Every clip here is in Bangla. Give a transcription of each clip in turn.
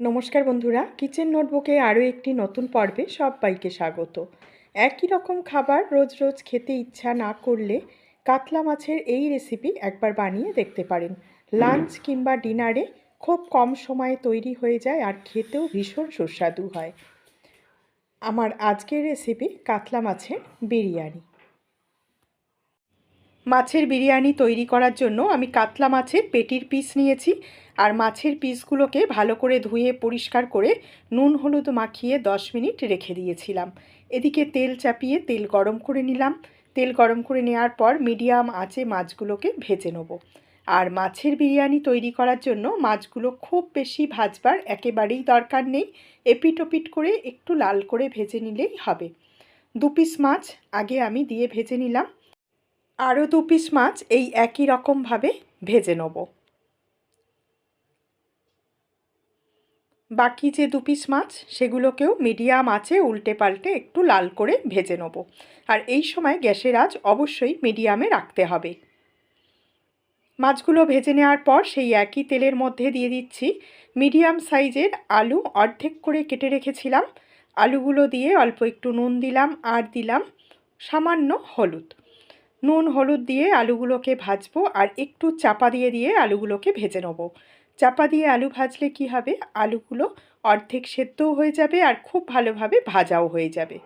নমস্কার বন্ধুরা, কিচেন নোটবুকে আরও একটি নতুন পর্বে সবাইকে স্বাগত। একই রকম খাবার রোজ রোজ খেতে ইচ্ছা না করলে কাতলা মাছের এই রেসিপি একবার বানিয়ে দেখতে পারেন। লাঞ্চ কিংবা ডিনারে খুব কম সময়ে তৈরি হয়ে যায় আর খেতেও ভীষণ সুস্বাদু হয়। আমার আজকের রেসিপি কাতলা মাছের বিরিয়ানি। মাছের বিরিয়ানি তৈরি করার জন্য আমি কাতলা মাছের পেটির পিস নিয়েছি আর মাছের পিসগুলোকে ভালো করে ধুয়ে পরিষ্কার করে নুন হলুদ মাখিয়ে দশ মিনিট রেখে দিয়েছিলাম। এদিকে তেল চাপিয়ে তেল গরম করে নিলাম। তেল গরম করে নেওয়ার পর মিডিয়াম আঁচে মাছগুলোকে ভেজে নেব। আর মাছের বিরিয়ানি তৈরি করার জন্য মাছগুলো খুব বেশি ভাজবার একেবারেই দরকার নেই। এপিট ওপিট করে একটু লাল করে ভেজে নিলেই হবে। দু পিস মাছ আগে আমি দিয়ে ভেজে নিলাম। আরও দু পিস মাছ এই একই রকমভাবে ভেজে নেব। বাকি যে দু পিস মাছ, সেগুলোকেও মিডিয়াম আঁচে উল্টে পাল্টে একটু লাল করে ভেজে নেব। আর এই সময় গ্যাসের আঁচ অবশ্যই মিডিয়ামে রাখতে হবে। মাছগুলো ভেজে নেওয়ার পর সেই একই তেলের মধ্যে দিয়ে দিচ্ছি মিডিয়াম সাইজের আলু অর্ধেক করে কেটে রেখেছিলাম। আলুগুলো দিয়ে অল্প একটু নুন দিলাম, আর দিলাম সামান্য হলুদ। নুন, হলুদ দিয়ে আলুগুলোকে ভাজবো আর একটু চাপা দিয়ে দিয়ে আলুগুলোকে ভেজে নেব। চাপা দিয়ে আলু ভাজলে কি হবে? আলুগুলো অর্ধেক সেদ্ধও হয়ে যাবে আর খুব ভালোভাবে ভাজাও হয়ে যাবে।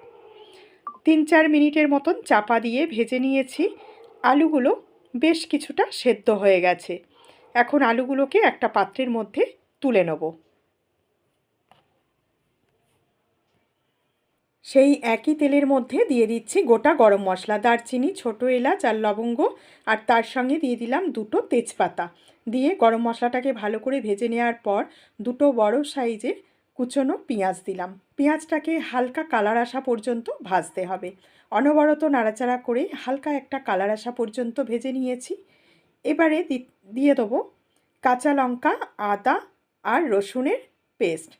তিন চার মিনিটের মতন চাপা দিয়ে ভেজে নিয়েছি। আলুগুলো বেশ কিছুটা সেদ্ধ হয়ে গেছে। এখন আলুগুলোকে একটা পাত্রের মধ্যে তুলে নেব। সেই একই তেলের মধ্যে দিয়ে দিচ্ছি গোটা গরম মশলা, দারচিনি, ছোটো এলাচ আর লবঙ্গ আর তার সঙ্গে দিয়ে দিলাম দুটো তেজপাতা। দিয়ে গরম মশলাটাকে ভালো করে ভেজে নেওয়ার পর দুটো বড় সাইজের কুচনো পেঁয়াজ দিলাম। পেঁয়াজটাকে হালকা কালার আসা পর্যন্ত ভাজতে হবে। অনবরত নাড়াচাড়া করে হালকা একটা কালার আসা পর্যন্ত ভেজে নিয়েছি। এবারে দিয়ে দেবো কাঁচা লঙ্কা, আদা আর রসুনের পেস্ট।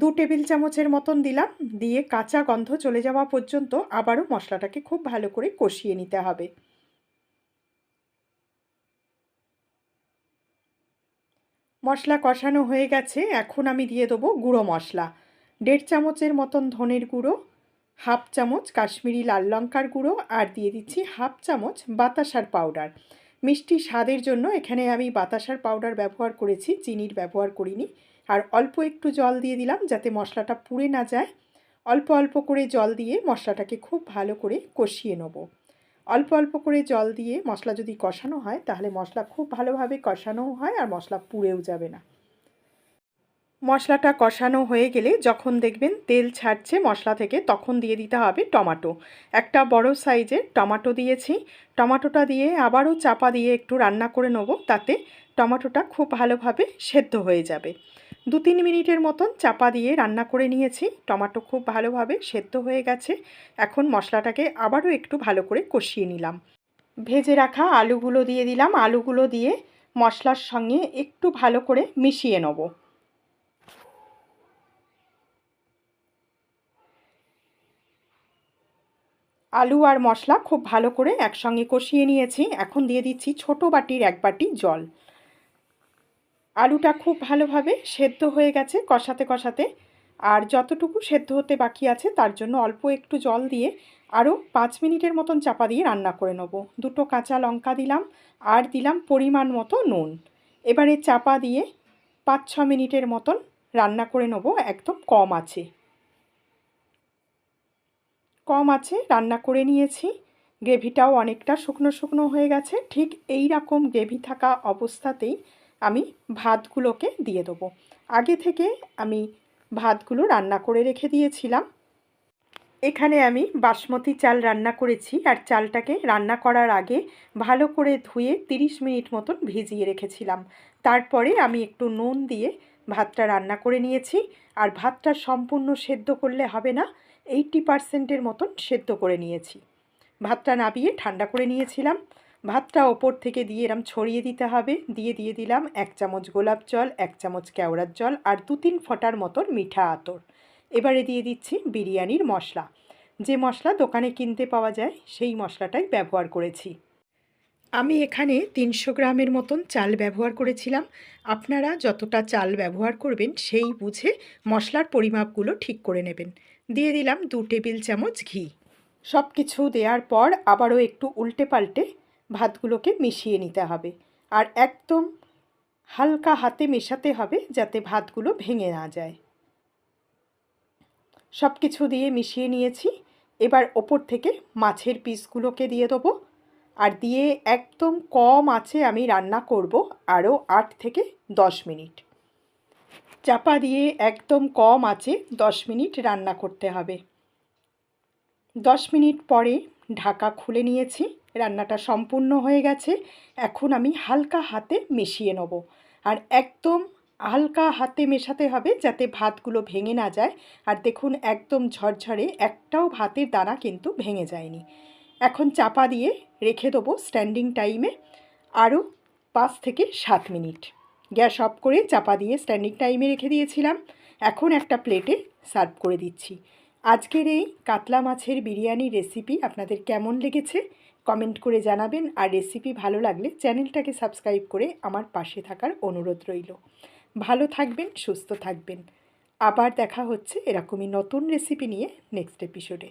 দু টেবিল চামচের মতন দিলাম, দিয়ে কাঁচা গন্ধ চলে যাওয়া পর্যন্ত আবারও মশলাটাকে খুব ভালো করে কষিয়ে নিতে হবে। মশলা কষানো হয়ে গেছে, এখন আমি দিয়ে দেবো গুঁড়ো মশলা। দেড় চামচের মতন ধনের গুঁড়ো, হাফ চামচ কাশ্মীরি লাল লঙ্কার গুঁড়ো, আর দিয়ে দিচ্ছি হাফ চামচ বাতাসার পাউডার। মিষ্টি স্বাদের জন্য এখানে আমি বাতাসার পাউডার ব্যবহার করেছি, চিনির ব্যবহার করিনি। আর অল্প একটু জল দিয়ে দিলাম যাতে মশলাটা পুড়ে না যায়। অল্প অল্প করে জল দিয়ে মশলাটাকে খুব ভালো করে কষিয়ে নেব। অল্প অল্প করে জল দিয়ে মশলা যদি কষানো হয়, তাহলে মশলা খুব ভালোভাবে কষানোও হয় আর মশলা পুড়েও যাবে না। মশলাটা কষানো হয়ে গেলে যখন দেখবেন তেল ছাড়ছে মশলা থেকে, তখন দিয়ে দিতে হবে টমাটো। একটা বড় সাইজের টমাটো দিয়েছি। টমাটোটা দিয়ে আবারও চাপা দিয়ে একটু রান্না করে নেব, তাতে টমাটোটা খুব ভালোভাবে সেদ্ধ হয়ে যাবে। দু তিন মিনিটের মতন চাপা দিয়ে রান্না করে নিয়েছি। টমাটো খুব ভালোভাবে সেদ্ধ হয়ে গেছে। এখন মশলাটাকে আবারও একটু ভালো করে কষিয়ে নিলাম। ভেজে রাখা আলুগুলো দিয়ে দিলাম। আলুগুলো দিয়ে মশলার সঙ্গে একটু ভালো করে মিশিয়ে নেব। আলু আর মশলা খুব ভালো করে একসঙ্গে কষিয়ে নিয়েছি। এখন দিয়ে দিচ্ছি ছোট বাটির এক বাটি জল। আলুটা খুব ভালোভাবে সেদ্ধ হয়ে গেছে কষাতে কষাতে। আর যতটুকু সেদ্ধ হতে বাকি আছে তার জন্য অল্প একটু জল দিয়ে আরও পাঁচ মিনিটের মতন চাপা দিয়ে রান্না করে নেব। দুটো কাঁচা লঙ্কা দিলাম আর দিলাম পরিমাণ মতো নুন। এবারে চাপা দিয়ে পাঁচ ছ মিনিটের মতন রান্না করে নেব, একদম কম আছে। কম আছে, রান্না করে নিয়েছি। গ্রেভিটাও অনেকটা শুকনো শুকনো হয়ে গেছে। ঠিক এই রকম গ্রেভি থাকা অবস্থাতেই আমি ভাতগুলোকে দিয়ে দেবো। আগে থেকে আমি ভাতগুলো রান্না করে রেখে দিয়েছিলাম। এখানে আমি বাসমতি চাল রান্না করেছি আর চালটাকে রান্না করার আগে ভালো করে ধুয়ে 30 মিনিট মতন ভিজিয়ে রেখেছিলাম। তারপরে আমি একটু নুন দিয়ে ভাতটা রান্না করে নিয়েছি আর ভাতটা সম্পূর্ণ সেদ্ধ করলে হবে না, এইটটি পারসেন্টের মতন সেদ্ধ করে নিয়েছি। ভাতটা নাবিয়ে ঠান্ডা করে নিয়েছিলাম। ভাতটা ওপর থেকে দিয়ে এরম ছড়িয়ে দিতে হবে। দিয়ে দিয়ে দিলাম এক চামচ গোলাপ জল, এক চামচ কেওড়ার জল আর দু তিন ফোঁটার মতন মিঠা আতর। এবারে দিয়ে দিচ্ছি বিরিয়ানির মশলা। যে মশলা দোকানে কিনতে পাওয়া যায়, সেই মশলাটাই ব্যবহার করেছি। আমি এখানে তিনশো গ্রামের মতন চাল ব্যবহার করেছিলাম। আপনারা যতটা চাল ব্যবহার করবেন, সেই বুঝে মশলার পরিমাপগুলো ঠিক করে নেবেন। দিয়ে দিলাম দু টেবিল চামচ ঘি। সব কিছু দেওয়ার পর আবারও একটু উল্টে পাল্টে ভাতগুলোকে মিশিয়ে নিতে হবে। আর একদম হালকা হাতে মেশাতে হবে যাতে ভাতগুলো ভেঙে না যায়। সব কিছু দিয়ে মিশিয়ে নিয়েছি। এবার ওপর থেকে মাছের পিসগুলোকে দিয়ে দেবো। আর দিয়ে একদম কম আছে আমি রান্না করব আরও আট থেকে দশ মিনিট। চাপা দিয়ে একদম কম আছে দশ মিনিট রান্না করতে হবে। দশ মিনিট পরে ঢাকা খুলে নিয়েছি, রান্নাটা সম্পূর্ণ হয়ে গেছে, এখন আমি হালকা হাতে মিশিয়ে নেব। আর একদম হালকা হাতে মেশাতে হবে যাতে ভাতগুলো ভেঙে না যায়। আর দেখুন, একদম ঝরঝরে একটাও ভাতের দানা কিন্তু ভেঙে যায়নি। এখন চাপা দিয়ে রেখে দেবো স্ট্যান্ডিং টাইমে আরও পাঁচ থেকে সাত মিনিট। গ্যাস অফ করে চাপা দিয়ে স্ট্যান্ডিং টাইমে রেখে দিয়েছিলাম। এখন একটা প্লেটে সার্ভ করে দিচ্ছি। আজকের এই কাতলা মাছের বিরিয়ানি রেসিপি আপনাদের কেমন লেগেছে কমেন্ট করে জানাবেন। আর রেসিপি ভালো লাগলে চ্যানেলটাকে সাবস্ক্রাইব করে আমার পাশে থাকার অনুরোধ রইল। ভালো থাকবেন, সুস্থ থাকবেন। আবার দেখা হচ্ছে এরকমই নতুন রেসিপি নিয়ে নেক্সট এপিসোডে